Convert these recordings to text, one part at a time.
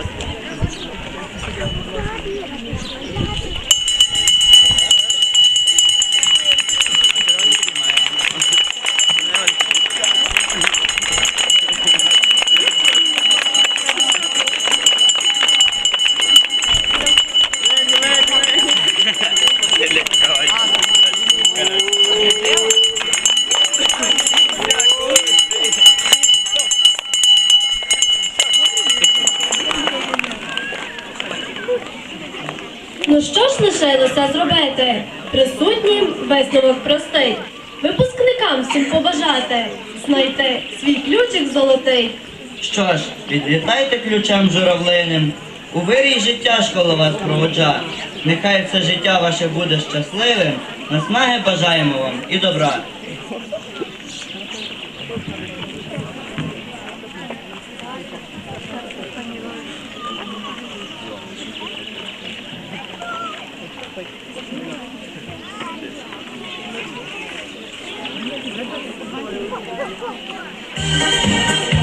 পাচ্ছি це зробити. Присутнім висновок простий. Випускникам всім побажати знайти свій ключик золотий. Що ж, відлітайте ключем журавлиним, у вирій життя школа вас проводжа. Нехай все життя ваше буде щасливим. Наснаги бажаємо вам і добра. ハハハハ!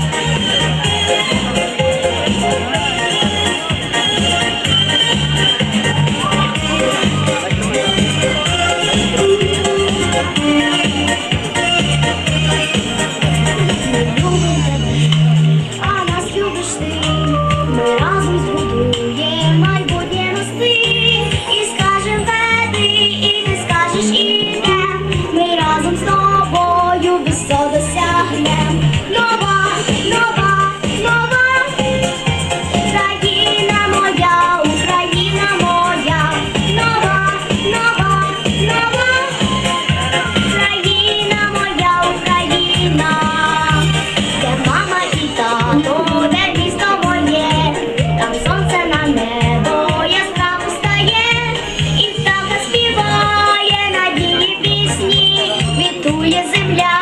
квітує земля.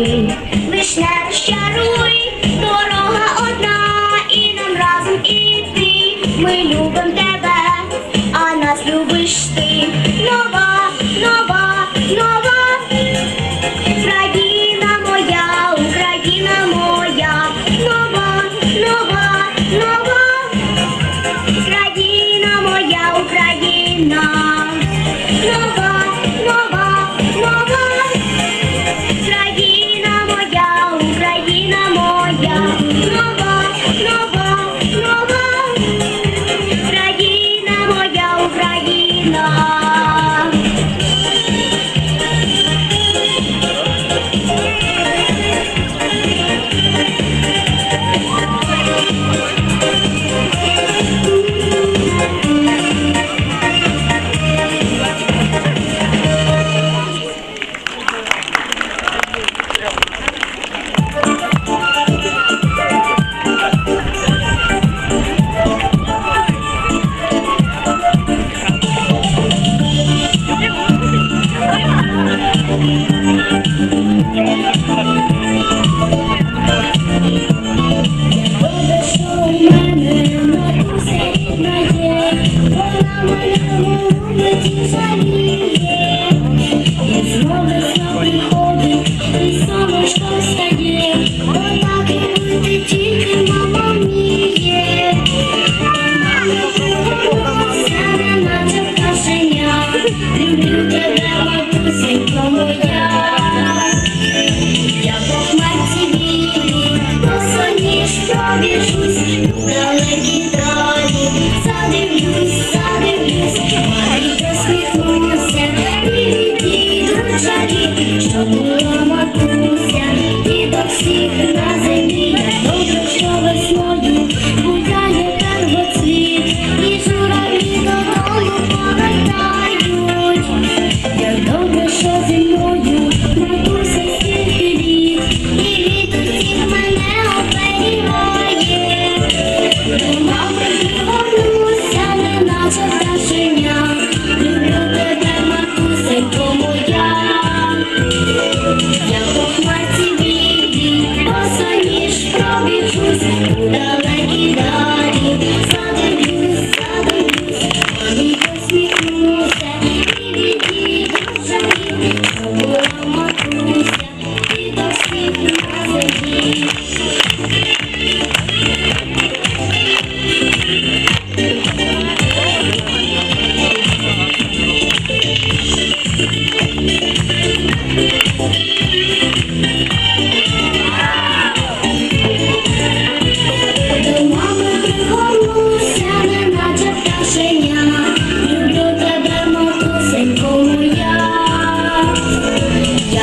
мені, лиш не розчаруй, дорога одна, і нам разом іти. Ми любимо тебе, а нас любиш ти нова. You knew that I was the same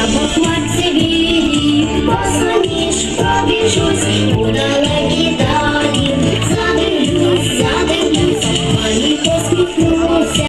That my